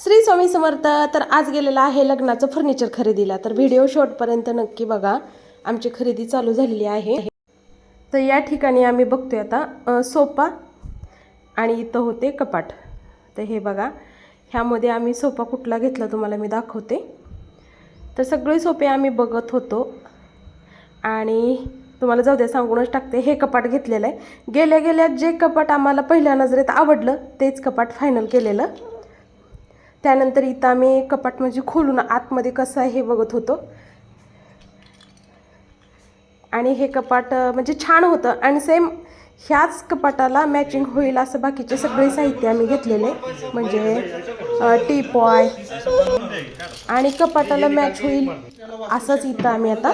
श्री स्वामी समर्थ तर आज गेलेला आहे लग्नाचं फर्निचर खरेदीला. तर व्हिडिओ शॉर्टपर्यंत नक्की बघा. आमची खरेदी चालू झालेली आहे. तर या ठिकाणी आम्ही बघतोय आता सोपा सोफा आणि इथं होते कपाट. तर हे बघा ह्यामध्ये आम्ही सोफा कुठला घेतला तुम्हाला मी दाखवते. तर सगळे सोपे आम्ही बघत होतो. आणि तुम्हाला जाऊ द्या सांगूनच टाकते. हे कपाट घेतलेलं आहे. गेल्या गेल्या जे कपाट आम्हाला पहिल्या नजरेत आवडलं तेच कपाट फायनल केलेलं. त्यानंतर इथं आम्ही कपाट म्हणजे खोलून आतमध्ये कसं आहे हे बघत होतो. आणि हे कपाट म्हणजे छान होतं. आणि सेम ह्याच कपाटाला मॅचिंग होईल असं बाकीचे सगळे साहित्य आम्ही घेतलेले. म्हणजे टीपॉय. आणि कपाटाला मॅच होईल. असंच इथं आम्ही आता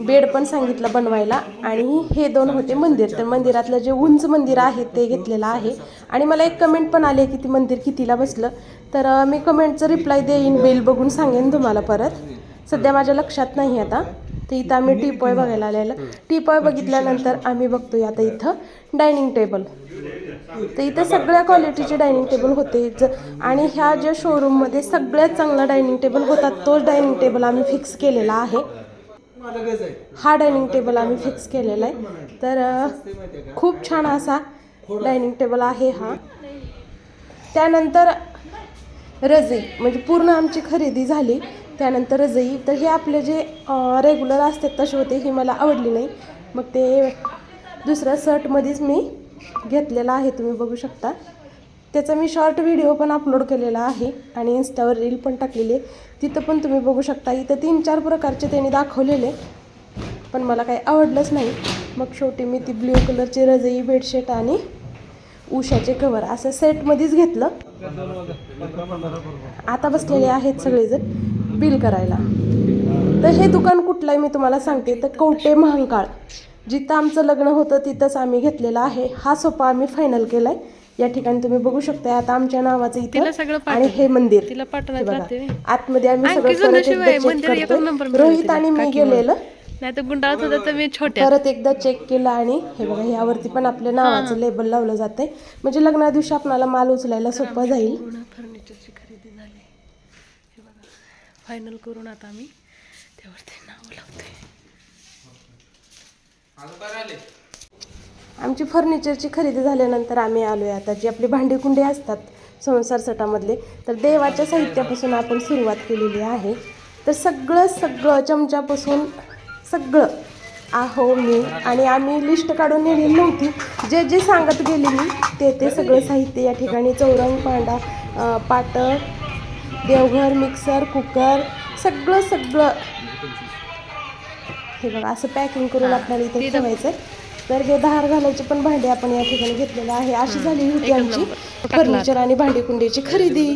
बेड पण सांगितलं बनवायला. आणि हे दोन होते मंदिर. तर मंदिरातलं जे उंच मंदिर आहे ते घेतलेलं आहे. आणि मला एक कमेंट पण आली की ती मंदिर कितीला बसलं. तर मी कमेंटचं रिप्लाय देईन. बिल बघून सांगेन तुम्हाला परत. सध्या माझ्या लक्षात नाही आता. तर इथं आम्ही टीपॉय बघायला आलेलं. टीपॉय बघितल्यानंतर आम्ही बघतोय आता इथं डायनिंग टेबल तर इथं सगळ्या क्वालिटीचे डायनिंग टेबल होते. ज आणि ह्या ज्या शोरूममध्ये सगळ्यात चांगला डायनिंग टेबल होता तोच डायनिंग टेबल आम्ही फिक्स केलेला आहे. हा डायनिंग टेबल आम्ही फिक्स केलेला आहे. तर खूप छान असा डायनिंग टेबल आहे हा. त्यानंतर रजई म्हणजे पूर्ण आमची खरेदी झाली. त्यानंतर रजई. तर हे आपले जे रेग्युलर असतात तसे होते ही मला आवडली नाही. मग ते दुसऱ्या शर्टमध्येच मी घेतलेला आहे तुम्ही बघू शकता. त्याचा मी शॉर्ट व्हिडिओ पण अपलोड केलेला आहे आणि इन्स्टावर रील पण टाकलेली आहे. तिथं पण तुम्ही बघू शकता इथं तीन चार प्रकारचे त्यांनी दाखवलेले. पण मला काही आवडलंच नाही. मग शेवटी मी ती ब्ल्यू कलरची रजई बेडशीट आणि उशाचे कवर असं सेटमध्येच घेतलं. आता बसलेले आहेत सगळेजण. बिल करायला. तर हे दुकान कुठलं आहे मी तुम्हाला सांगते. तर कवटे महांकाळ. जिथं आमचं लग्न होतं तिथंच आम्ही घेतलेलं आहे. हा सोफा आम्ही फायनल केलाय. या ठिकाणी तुम्ही बघू शकता आता आमच्या नावाचं इथं आणि हे मंदिर. आतमध्ये आम्ही सगळं रोहित आणि मी गेलेलं. नाही तर गुंडाळत होतं तर मी छोट्या. परत एकदा चेक केला आणि हे बघा यावरती पण आपल्या नावाचं लेबल लावलं जाते म्हणजे लग्ना दिवशी आपल्याला माल उचलायला सोपं जाईल पूर्ण फर्निचरची खरेदी झाली हे बघा फायनल करून आता आम्ही त्यावरती नाव लावतोय आमची फर्निचरची खरेदी झाल्यानंतर आम्ही आलो आहे आता जी आपली भांडी कुंडे असतात संसार सटामधले तर देवाच्या साहित्यापासून आपण सुरुवात केलेली आहे. तर सगळं सगळं चमच्यापासून सगळं आहो मी आणि आम्ही लिस्ट काढून नेलेली नव्हती. जे जे सांगत गेले मी ते ते सगळं साहित्य या ठिकाणी चौरंग पांडा अं, पाटं देवघर मिक्सर कुकर सगळं सगळं. हे बघा असं पॅकिंग करून आपल्याला इथे ठेवायचं तर हे धार घालायचे पण भांडे आपण या ठिकाणी घेतलेले आहे. अशी झाली होती आमची फर्निचर आणि भांडी कुंडीची खरेदी.